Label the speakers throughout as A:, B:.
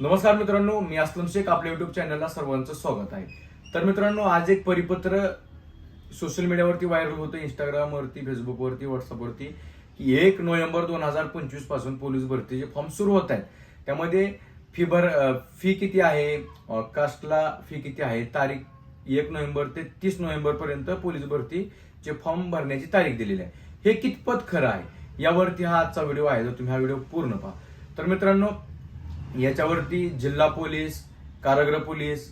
A: नमस्कार मित्रांनो मी असलम शेख आपल्या युट्यूब चॅनलला सर्वांचं स्वागत आहे. तर मित्रांनो आज एक परिपत्र सोशल मीडियावरती व्हायरल होतं. इंस्टाग्रामवरती फेसबुकवरती व्हॉट्सअपवरती की एक नोव्हेंबर दोन हजार पंचवीसपासून पोलीस भरतीचे फॉर्म सुरू होत आहेत. त्यामध्ये फी भर फी किती आहे? कास्टला फी किती आहे? तारीख एक नोव्हेंबर ते तीस नोव्हेंबरपर्यंत पोलीस भरतीचे फॉर्म भरण्याची तारीख दिलेली आहे. हे कितपत खरं आहे? यावरती हा आजचा व्हिडिओ आहे तर तुम्ही हा व्हिडिओ पूर्ण पहा. तर मित्रांनो याच्यावरती जिल्हा पोलीस कारागृह police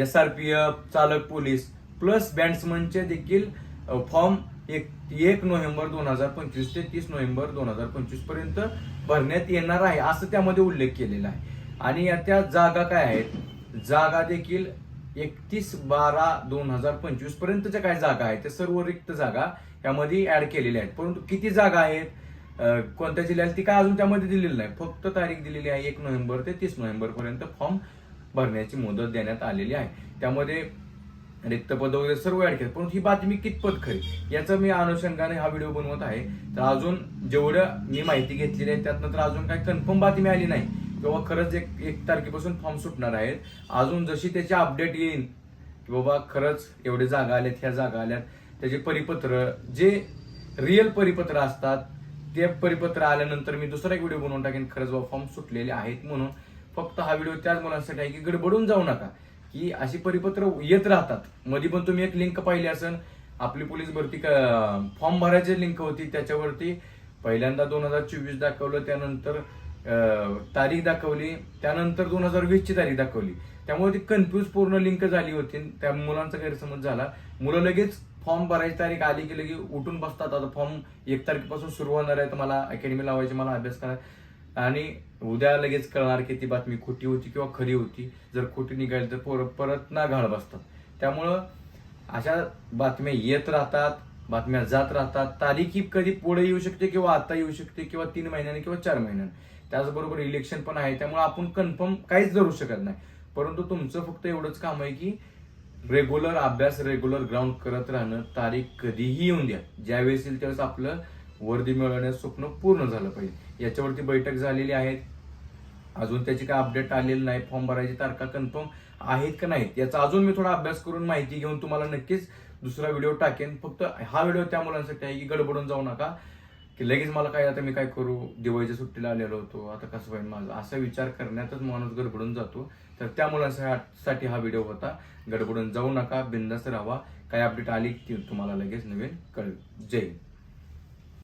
A: S R P F चालक पोलीस प्लस बँड्समनचे देखील फॉर्म एक एक नोव्हेंबर दोन हजार पंचवीस ते तीस नोव्हेंबर दोन हजार पंचवीसपर्यंत भरण्यात येणार आहे असं त्यामध्ये उल्लेख केलेला आहे. आणि या त्या जागा काय आहेत? जागा देखील एकतीस बारा दोन हजार पंचवीस पर्यंतच्या काय जागा आहेत? त्या सर्व रिक्त जागा यामध्ये ऍड केलेल्या आहेत. परंतु किती जागा आहेत? कोणत्या जिल्ह्याला ती काय अजून त्यामध्ये दिलेली नाही. फक्त तारीख दिलेली आहे एक नोव्हेंबर ते तीस नोव्हेंबर पर्यंत फॉर्म भरण्याची मुदत देण्यात आलेली आहे. त्यामध्ये रिक्तपद वगैरे सर्व ऍड केलं. परंतु ही बातमी कितपत खरी? याचं मी अनुषंगाने हा व्हिडिओ बनवत आहे. तर अजून जेवढं मी माहिती घेतलेली आहे त्यातनं तर अजून काही कन्फर्म बातमी आली नाही. किंवा खरंच एक एक तारखेपासून फॉर्म सुटणार आहेत. अजून जशी त्याची अपडेट येईल की बाबा खरंच एवढे जागा आल्यात ह्या जागा आल्यात त्याचे परिपत्र जे रिअल परिपत्र असतात ते परिपत्र आल्यानंतर मी दुसरा एक व्हिडिओ बनवून टाकेन. खरंच बाबा फॉर्म सुटलेले आहेत म्हणून. फक्त हा व्हिडिओ त्याच मुलांसाठी आहे की गडबडून जाऊ नका. की अशी परिपत्र येत राहतात. मध्ये पण तुम्ही एक लिंक पाहिली असेल. आपली पोलीस भरती फॉर्म भरायची लिंक होती त्याच्यावरती. पहिल्यांदा दोन हजार चोवीस दाखवलं त्यानंतर तारीख दाखवली. त्यानंतर दोन हजार वीसची तारीख दाखवली. त्यामुळे ती कन्फ्यूज पूर्ण लिंक झाली होती. त्या मुलांचा गैरसमज झाला. मुलं लगेच फॉर्म भरायची तारीख आली की लगेच उठून बसतात. आता फॉर्म एक तारखेपासून सुरू होणार आहे. तर मला अकॅडमी लावायची मला अभ्यास करायचा. आणि उद्या लगेच कळणार की ती बातमी खोटी होती किंवा खरी होती. जर खोटी निघाली तर पोरं परत ना घाळ बसतात. त्यामुळं अशा बातम्या येत राहतात बातम्या जात राहतात. तारीख ही कधी पुढे येऊ शकते किंवा आता येऊ शकते किंवा तीन महिन्याने किंवा चार महिन्याने. त्याचबरोबर इलेक्शन पण आहे. त्यामुळे आपण कन्फर्म काहीच धरू शकत नाही. परंतु तुमचं फक्त एवढंच काम आहे की रेग्युलर अभ्यास रेग्युलर ग्राउंड करत राहणं तारीख कधीही येऊन द्या. ज्यावेळेस येईल त्यावेळेस आपलं वर्दी मिळवण्याचं स्वप्न पूर्ण झालं पाहिजे. याच्यावरती बैठक झालेली आहे अजून त्याची काय अपडेट आलेली नाही. फॉर्म भरायची तारखा कन्फर्म आहेत का नाहीत? याचा अजून मी थोडा अभ्यास करून माहिती घेऊन तुम्हाला नक्कीच दुसरा व्हिडिओ टाकेन. फक्त हा व्हिडिओ त्या मुलांसाठी आहे की गडबडून जाऊ नका. की लगेच मला काय आता मी काय करू? दिवाळीच्या सुट्टीला आलेलो होतो. आता कसं होईल माझं? असा विचार करण्यातच माणूस गडबडून जातो. तर त्या मुलांसाठी हा व्हिडिओ होता. गडबडून जाऊ नका बिंदास्त राहा. काही अपडेट आली की तुम्हाला लगेच नवीन कळेल. जय हिंद.